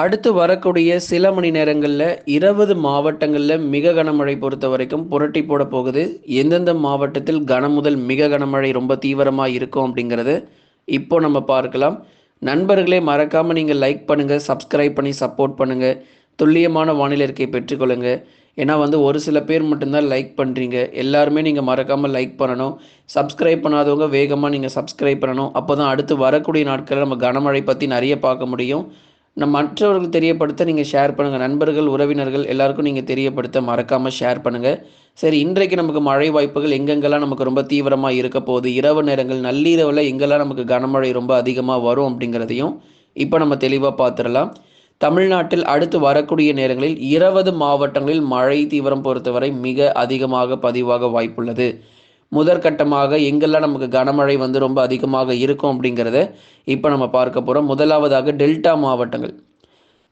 அடுத்து வரக்கூடிய சில மணி நேரங்களில் இருபது மாவட்டங்களில் மிக கனமழை பொறுத்த வரைக்கும் புரட்டி போட போகுது. எந்தெந்த மாவட்டத்தில் கன முதல் மிக கனமழை ரொம்ப தீவிரமாக இருக்கும் அப்படிங்கிறத இப்போ நம்ம பார்க்கலாம். நண்பர்களே மறக்காமல் நீங்கள் லைக் பண்ணுங்கள் சப்ஸ்கிரைப் பண்ணி சப்போர்ட் பண்ணுங்கள் துல்லியமான வானிலை இருக்கை பெற்றுக்கொள்ளுங்க ஏன்னா வந்து ஒரு சில பேர் மட்டும்தான் லைக் பண்ணுறீங்க எல்லாருமே நீங்கள் மறக்காமல் லைக் பண்ணணும் சப்ஸ்கிரைப் பண்ணாதவங்க வேகமாக நீங்கள் சப்ஸ்கிரைப் பண்ணணும். அப்போ தான் அடுத்து வரக்கூடிய நாட்களில் நம்ம கனமழை பற்றி நிறைய பார்க்க முடியும். நம் மற்றவர்கள் தெரியப்படுத்த நீங்கள் ஷேர் பண்ணுங்கள் நண்பர்கள் உறவினர்கள் எல்லாருக்கும் நீங்கள் தெரியப்படுத்த மறக்காமல் ஷேர் பண்ணுங்கள் சரி இன்றைக்கு நமக்கு மழை வாய்ப்புகள் எங்கெங்கெல்லாம் நமக்கு ரொம்ப தீவிரமாக இருக்க போகுது? இரவு நேரங்கள் நள்ளிரவில் எங்கெல்லாம் நமக்கு கனமழை ரொம்ப அதிகமாக வரும் அப்படிங்கிறதையும் இப்போ நம்ம தெளிவாக பார்த்துடலாம் தமிழ்நாட்டில் அடுத்து வரக்கூடிய நேரங்களில் இருபது மாவட்டங்களில் மழை தீவிரம் பொறுத்தவரை மிக அதிகமாக பதிவாக வாய்ப்புள்ளது. முதற்கட்டமாக எங்கெல்லாம் நமக்கு கனமழை வந்து ரொம்ப அதிகமாக இருக்கும் அப்படிங்கிறத இப்போ நம்ம பார்க்க போகிறோம் முதலாவதாக டெல்டா மாவட்டங்கள்.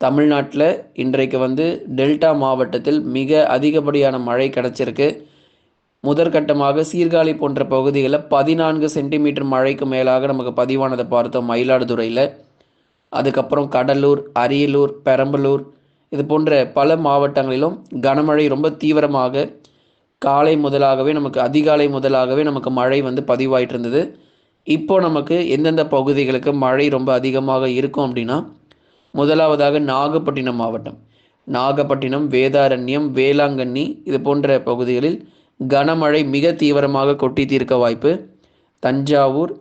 தமிழ்நாட்டில் இன்றைக்கு வந்து டெல்டா மாவட்டத்தில் மிக அதிகப்படியான மழை கிடச்சிருக்கு. முதற்கட்டமாக சீர்காழி போன்ற பகுதிகளில் பதினான்கு சென்டிமீட்டர் மழைக்கு மேலாக நமக்கு பதிவானதை பார்த்தோம் மயிலாடுதுறையில். அதுக்கப்புறம் கடலூர் அரியலூர் பெரம்பலூர் இது போன்ற பல மாவட்டங்களிலும் கனமழை ரொம்ப தீவிரமாக காலை முதலாகவே நமக்கு அதிகாலை முதலாகவே நமக்கு மழை வந்து பதிவாயிட்டு இருந்தது இப்போ நமக்கு எந்தெந்த பகுதிகளுக்கு மழை ரொம்ப அதிகமாக இருக்கும் அப்படின்னா முதலாவதாக நாகப்பட்டினம் மாவட்டம். நாகப்பட்டினம் வேதாரண்யம் வேளாங்கண்ணி இது போன்ற பகுதிகளில் கனமழை மிக தீவிரமாக கொட்டி தீர்க்க வாய்ப்பு. தஞ்சாவூர்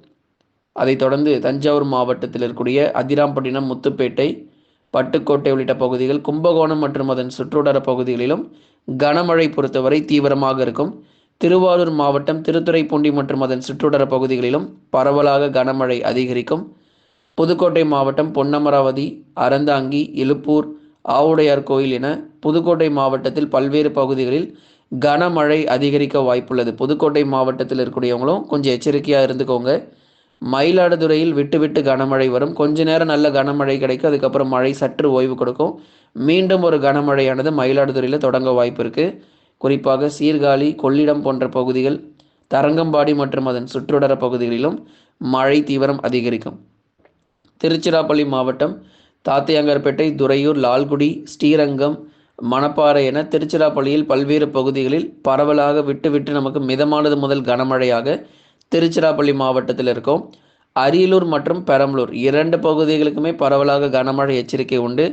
அதைத் தொடர்ந்து தஞ்சாவூர் மாவட்டத்தில் இருக்கக்கூடிய அதிராம்பட்டினம் முத்துப்பேட்டை பட்டுக்கோட்டை உள்ளிட்ட பகுதிகள் கும்பகோணம் மற்றும் அதன் சுற்றுவட்டார பகுதிகளிலும் கனமழை பொறுத்தவரை தீவிரமாக இருக்கும். திருவாரூர் மாவட்டம் திருத்துறைப்பூண்டி மற்றும் அதன் சுற்றுவட்டார பகுதிகளிலும் பரவலாக கனமழை அதிகரிக்கும். புதுக்கோட்டை மாவட்டம் பொன்னமராவதி அறந்தாங்கி இலுப்பூர் ஆவுடையார் கோயில் என புதுக்கோட்டை மாவட்டத்தில் பல்வேறு பகுதிகளில் கனமழை அதிகரிக்க வாய்ப்புள்ளது. புதுக்கோட்டை மாவட்டத்தில் இருக்கக்கூடியவங்களும் கொஞ்சம் எச்சரிக்கையாக இருந்துக்கோங்க. மயிலாடுதுறையில் விட்டு விட்டு கனமழை வரும். கொஞ்ச நேரம் நல்ல கனமழை கிடைக்கும். அதுக்கப்புறம் மழை சற்று ஓய்வு கொடுக்கும். மீண்டும் ஒரு கனமழையானது மயிலாடுதுறையில் தொடங்க வாய்ப்பு இருக்குது குறிப்பாக சீர்காழி கொள்ளிடம் போன்ற பகுதிகள் தரங்கம்பாடி மற்றும் அதன் சுற்றுவட்டார பகுதிகளிலும் மழை தீவிரம் அதிகரிக்கும். திருச்சிராப்பள்ளி மாவட்டம் தாத்தியாங்கர்பேட்டை துறையூர் லால்குடி ஸ்ரீரங்கம் மணப்பாறை என திருச்சிராப்பள்ளியில் பல்வேறு பகுதிகளில் பரவலாக விட்டு விட்டு நமக்கு மிதமானது முதல் கனமழையாக திருச்சிராப்பள்ளி மாவட்டத்தில் இருக்கும். அரியலூர் மற்றும் பெரம்பலூர் இரண்டு பகுதிகளுக்குமே பரவலாக கனமழை எச்சரிக்கை உண்டு.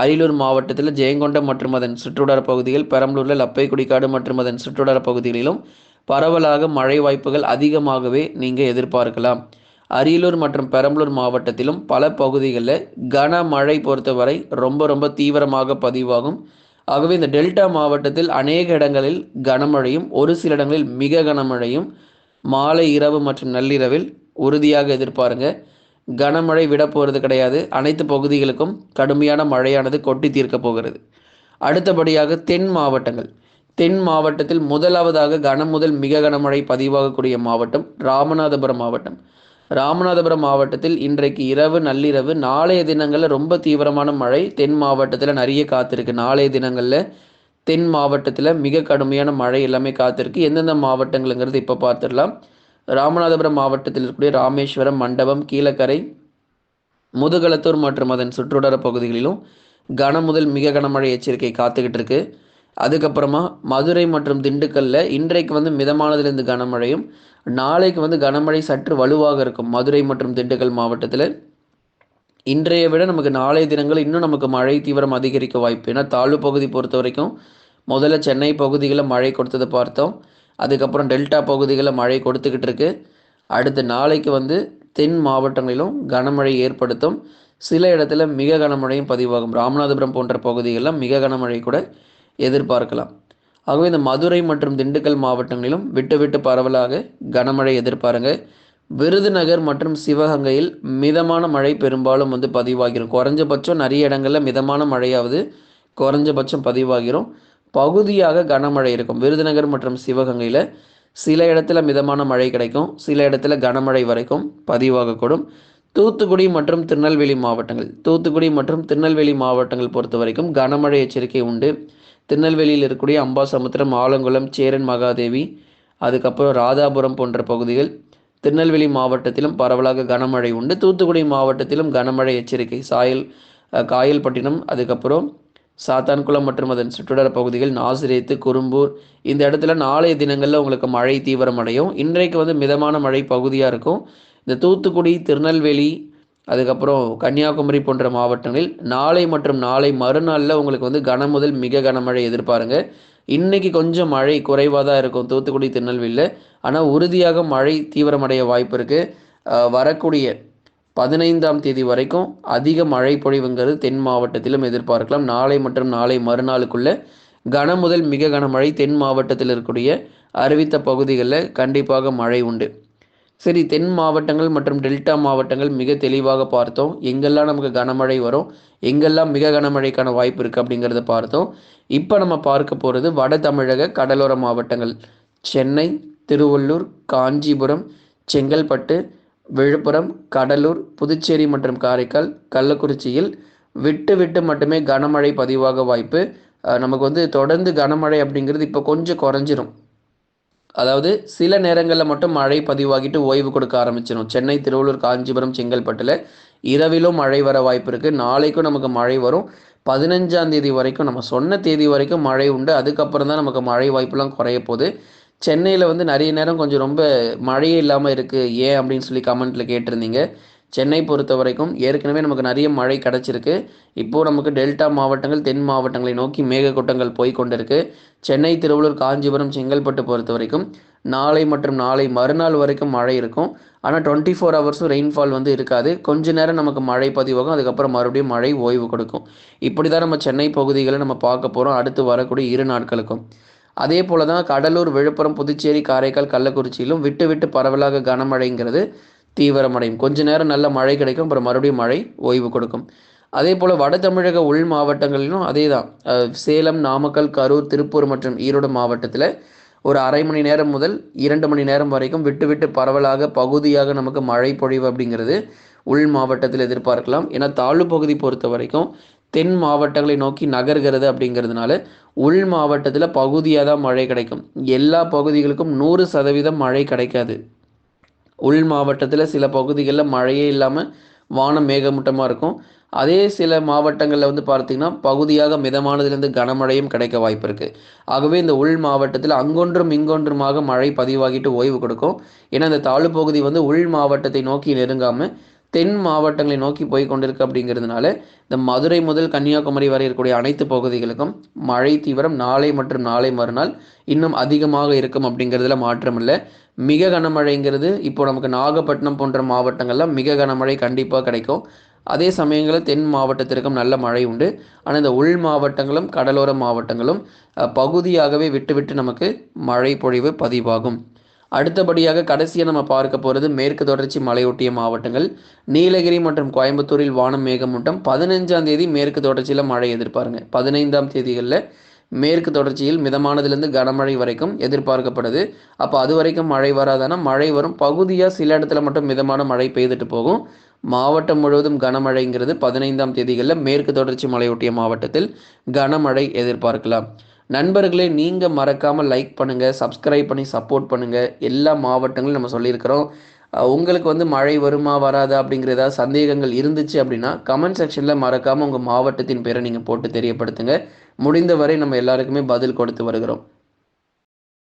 அரியலூர் மாவட்டத்தில் ஜெயங்கொண்டம் மற்றும் அதன் சுற்றுவட்டார பகுதிகள் பெரம்பலூரில் லப்பைக்குடிக்காடு மற்றும் அதன் சுற்றுவட்டார பகுதிகளிலும் பரவலாக மழை வாய்ப்புகள் அதிகமாகவே நீங்கள் எதிர்பார்க்கலாம். அரியலூர் மற்றும் பெரம்பலூர் மாவட்டத்திலும் பல பகுதிகளில் கனமழை பொறுத்தவரை ரொம்ப ரொம்ப தீவிரமாக பதிவாகும். ஆகவே இந்த டெல்டா மாவட்டத்தில் அநேக இடங்களில் கனமழையும் ஒரு சில இடங்களில் மிக கனமழையும் மாலை இரவு மற்றும் நள்ளிரவில் உறுதியாக எதிர்பாருங்க. கனமழை விட போகிறது கிடையாது. அனைத்து பகுதிகளுக்கும் கடுமையான மழையானது கொட்டி தீர்க்க போகிறது. அடுத்தபடியாக தென் மாவட்டங்கள். தென் மாவட்டத்தில் முதலாவதாக கனம் முதல் மிக கனமழை பதிவாகக்கூடிய மாவட்டம் ராமநாதபுரம் மாவட்டம். ராமநாதபுரம் மாவட்டத்தில் இன்றைக்கு இரவு நள்ளிரவு நாளைய தினங்களில் ரொம்ப தீவிரமான மழை தென் மாவட்டத்தில் நிறைய காத்திருக்கு. நாளைய தினங்களில் தென் மாவட்டத்தில் மிக கடுமையான மழை எல்லாமே காத்திருக்கு. எந்தெந்த மாவட்டங்கள்ங்கிறது இப்போ பார்த்துடலாம் ராமநாதபுரம் மாவட்டத்தில் இருக்கக்கூடிய ராமேஸ்வரம் மண்டபம் கீழக்கரை முதுகலத்தூர் மற்றும் அதன் சுற்றுவட்டார பகுதிகளிலும் கன முதல் மிக கனமழை எச்சரிக்கை காத்துக்கிட்டு இருக்கு. அதுக்கப்புறமா மதுரை மற்றும் திண்டுக்கல்ல இன்றைக்கு வந்து மிதமானதுலேருந்து கனமழையும் நாளைக்கு வந்து கனமழை சற்று வலுவாக இருக்கும் மதுரை மற்றும் திண்டுக்கல் மாவட்டத்தில். இன்றைய விட நமக்கு நாளைய தினங்கள் இன்னும் நமக்கு மழை தீவிரம் அதிகரிக்க வாய்ப்பு. ஏன்னா தாழ்வு பகுதி பொறுத்த வரைக்கும் முதல்ல சென்னை பகுதிகளில் மழை கொடுத்ததை பார்த்தோம். அதுக்கப்புறம் டெல்டா பகுதிகளில் மழை கொடுத்துக்கிட்டு இருக்கு. அடுத்து நாளைக்கு வந்து தென் மாவட்டங்களிலும் கனமழை ஏற்படுத்தும். சில இடத்துல மிக கனமழையும் பதிவாகும். ராமநாதபுரம் போன்ற பகுதிகளில் மிக கனமழை கூட எதிர்பார்க்கலாம். ஆகவே இந்த மதுரை மற்றும் திண்டுக்கல் மாவட்டங்களிலும் விட்டு விட்டு பரவலாக கனமழை எதிர்பாருங்க. விருதுநகர் மற்றும் சிவகங்கையில் மிதமான மழை பெரும்பாலும் வந்து பதிவாகிரும். குறைஞ்சபட்சம் நிறைய இடங்களில் மிதமான மழையாவது குறைஞ்சபட்சம் பதிவாகிரும். பகுதியாக கனமழை இருக்கும். விருதுநகர் மற்றும் சிவகங்கையில் சில இடத்துல மிதமான மழை கிடைக்கும். சில இடத்துல கனமழை வரைக்கும் பதிவாகக்கூடும். தூத்துக்குடி மற்றும் திருநெல்வேலி மாவட்டங்கள். தூத்துக்குடி மற்றும் திருநெல்வேலி மாவட்டங்கள் பொறுத்த வரைக்கும் கனமழை எச்சரிக்கை உண்டு. திருநெல்வேலியில் இருக்கக்கூடிய அம்பாசமுத்திரம் ஆலங்குளம் சேரன் மகாதேவி அதுக்கப்புறம் ராதாபுரம் போன்ற பகுதிகள் திருநெல்வேலி மாவட்டத்திலும் பரவலாக கனமழை உண்டு. தூத்துக்குடி மாவட்டத்திலும் கனமழை எச்சரிக்கை. சாயல் காயல்பட்டினம் அதுக்கப்புறம் சாத்தான்குளம் மற்றும் அதன் சுற்றுவட்டார பகுதிகள் நாசிரேத்து குறும்பூர். இந்த இடத்துல நாளைய தினங்களில் உங்களுக்கு மழை தீவிரமடையும். இன்றைக்கு வந்து மிதமான மழை பகுதியாக இருக்கும். இந்த தூத்துக்குடி திருநெல்வேலி அதுக்கப்புறம் கன்னியாகுமரி போன்ற மாவட்டங்களில் நாளை மற்றும் நாளை மறுநாளில் உங்களுக்கு வந்து கன முதல் மிக கனமழை எதிர்பாருங்க. இன்றைக்கி கொஞ்சம் மழை குறைவாக தான் இருக்கும். தூத்துக்குடி திருநெல்வேலியில் ஆனால் உறுதியாக மழை தீவிரமடைய வாய்ப்பு இருக்குது வரக்கூடிய பதினைந்தாம் தேதி வரைக்கும் அதிக மழை பொழிவுங்கிறது தென் மாவட்டத்திலும் எதிர்பார்க்கலாம். நாளை மற்றும் நாளை மறுநாளுக்குள்ளே கன முதல் மிக கனமழை தென் மாவட்டத்தில் இருக்கக்கூடிய அறிவித்த பகுதிகளில் கண்டிப்பாக மழை உண்டு. சரி தென் மாவட்டங்கள் மற்றும் டெல்டா மாவட்டங்கள் மிக தெளிவாக பார்த்தோம். எங்கெல்லாம் நமக்கு கனமழை வரும் எங்கெல்லாம் மிக கனமழைக்கான வாய்ப்பு இருக்குது அப்படிங்கிறத பார்த்தோம். இப்போ நம்ம பார்க்க போகிறது வட தமிழக கடலோர மாவட்டங்கள். சென்னை திருவள்ளூர் காஞ்சிபுரம் செங்கல்பட்டு விழுப்புரம் கடலூர் புதுச்சேரி மற்றும் காரைக்கால் கள்ளக்குறிச்சியில் விட்டு விட்டு மட்டுமே கனமழை பதிவாக வாய்ப்பு. நமக்கு வந்து தொடர்ந்து கனமழை அப்படிங்கிறது இப்போ கொஞ்சம் குறைஞ்சிரும். அதாவது சில நேரங்களில் மட்டும் மழை பதிவாகிட்டு ஓய்வு கொடுக்க ஆரம்பிச்சிடும் சென்னை திருவள்ளூர் காஞ்சிபுரம் செங்கல்பட்டில் இரவிலும் மழை வர வாய்ப்பு இருக்குது நாளைக்கும் நமக்கு மழை வரும். பதினஞ்சாம் தேதி வரைக்கும் நம்ம சொன்ன தேதி வரைக்கும் மழை உண்டு. அதுக்கப்புறம் தான் நமக்கு மழை வாய்ப்புலாம் குறைய போகுது. சென்னையில் வந்து நிறைய நேரம் கொஞ்சம் ரொம்ப மழையே இல்லாமல் இருக்குது ஏன் அப்படின்னு சொல்லி கமெண்ட்டில் கேட்டிருந்தீங்க. சென்னை பொறுத்த வரைக்கும் ஏற்கனவே நமக்கு நிறைய மழை கிடச்சிருக்கு. இப்போது நமக்கு டெல்டா மாவட்டங்கள் தென் மாவட்டங்களை நோக்கி மேகக்கூட்டங்கள் போய் கொண்டிருக்கு சென்னை திருவள்ளூர் காஞ்சிபுரம் செங்கல்பட்டு பொறுத்த வரைக்கும் நாளை மற்றும் நாளை மறுநாள் வரைக்கும் மழை இருக்கும். ஆனால் டுவெண்ட்டி ஃபோர் ஹவர்ஸும் ரெயின்ஃபால் வந்து இருக்காது. கொஞ்ச நேரம் நமக்கு மழை பதிவாகும். அதுக்கப்புறம் மறுபடியும் மழை ஓய்வு கொடுக்கும். இப்படி தான் நம்ம சென்னை பகுதிகளை நம்ம பார்க்க போகிறோம் அடுத்து வரக்கூடிய இரு நாட்களுக்கும். அதே போல தான் கடலூர் விழுப்புரம் புதுச்சேரி காரைக்கால் கள்ளக்குறிச்சியிலும் விட்டு விட்டு பரவலாக கனமழைங்கிறது. தீவிரமடையும். கொஞ்ச நேரம் நல்ல மழை கிடைக்கும் அப்புறம் மறுபடியும் மழை ஓய்வு கொடுக்கும். அதே போல் வட தமிழக உள் மாவட்டங்களிலும் அதே தான் சேலம் நாமக்கல் கரூர் திருப்பூர் மற்றும் ஈரோடு மாவட்டத்தில் ஒரு அரை மணி நேரம் முதல் இரண்டு மணி நேரம் வரைக்கும் விட்டு விட்டு பரவலாக பகுதியாக நமக்கு மழை பொழிவு அப்படிங்கிறது உள் மாவட்டத்தில் எதிர்பார்க்கலாம். ஏன்னா தாழ்வு பகுதி பொறுத்த வரைக்கும் தென் மாவட்டங்களை நோக்கி நகர்கிறது அப்படிங்கிறதுனால உள் மாவட்டத்தில் பகுதியாக தான் மழை கிடைக்கும். எல்லா பகுதிகளுக்கும் நூறு சதவீதம் மழை கிடைக்காது. உள் மாவட்டத்தில் சில பகுதிகளில் மழையே இல்லாமல் வானம் மேகமூட்டமாக இருக்கும். அதே சில மாவட்டங்களில் வந்து பார்த்திங்கன்னா பகுதியாக மிதமானதுலேருந்து கனமழையும் கிடைக்க வாய்ப்பு இருக்குது ஆகவே இந்த உள் மாவட்டத்தில் அங்கொன்றும் இங்கொன்றுமாக மழை பதிவாகிட்டு ஓய்வு கொடுக்கும். ஏன்னா இந்த தாழ்வு பகுதி வந்து உள் மாவட்டத்தை நோக்கி நெருங்காமல் தென் மாவட்டங்களை நோக்கி போய் கொண்டிருக்கு அப்படிங்கிறதுனால இந்த மதுரை முதல் கன்னியாகுமரி வரை இருக்கக்கூடிய அனைத்து பகுதிகளுக்கும் மழை தீவிரம் நாளை மற்றும் நாளை மறுநாள் இன்னும் அதிகமாக இருக்கும் அப்படிங்கிறதுல மாற்றம் இல்லை. மிக கனமழைங்கிறது இப்போ நமக்கு நாகப்பட்டினம் போன்ற மாவட்டங்கள்லாம் மிக கனமழை கண்டிப்பாக கிடைக்கும். அதே சமயங்களில் தென் மாவட்டத்திற்கும் நல்ல மழை உண்டு. ஆனால் இந்த உள் மாவட்டங்களும் கடலோர மாவட்டங்களும் பகுதியாகவே விட்டு விட்டு நமக்கு மழை பொழிவு பதிவாகும். அடுத்தபடியாக கடைசியாக நம்ம பார்க்க போகிறது மேற்கு தொடர்ச்சி மலையொட்டிய மாவட்டங்கள். நீலகிரி மற்றும் கோயம்புத்தூரில் வானம் மேகமூட்டம். பதினஞ்சாம் தேதி மேற்கு தொடர்ச்சியில் மழை எதிர்பாருங்க. பதினைந்தாம் தேதிகளில் மேற்கு தொடர்ச்சியில் மிதமானதுலேருந்து கனமழை வரைக்கும் எதிர்பார்க்கப்படுது. அப்போ அது வரைக்கும் மழை வராதானா? மழை வரும். பகுதியாக சில இடத்துல மட்டும் மிதமான மழை பெய்துட்டு போகும். மாவட்டம் முழுவதும் கனமழைங்கிறது பதினைந்தாம் தேதிகளில் மேற்கு தொடர்ச்சி மலையொட்டிய மாவட்டத்தில் கனமழை எதிர்பார்க்கலாம். நண்பர்களே நீங்கள் மறக்காமல் லைக் பண்ணுங்கள் சப்ஸ்கிரைப் பண்ணி சப்போர்ட் பண்ணுங்கள் எல்லா மாவட்டங்களும் நம்ம சொல்லியிருக்கிறோம். உங்களுக்கு வந்து மழை வருமா வராதா அப்படிங்கிற ஏதாவது சந்தேகங்கள் இருந்துச்சு அப்படின்னா கமெண்ட் செக்ஷனில் மறக்காமல் உங்கள் மாவட்டத்தின் பேரை நீங்கள் போட்டு தெரியப்படுத்துங்க. முடிந்தவரை நம்ம எல்லாருக்குமே பதில் கொடுத்து வருகிறோம்.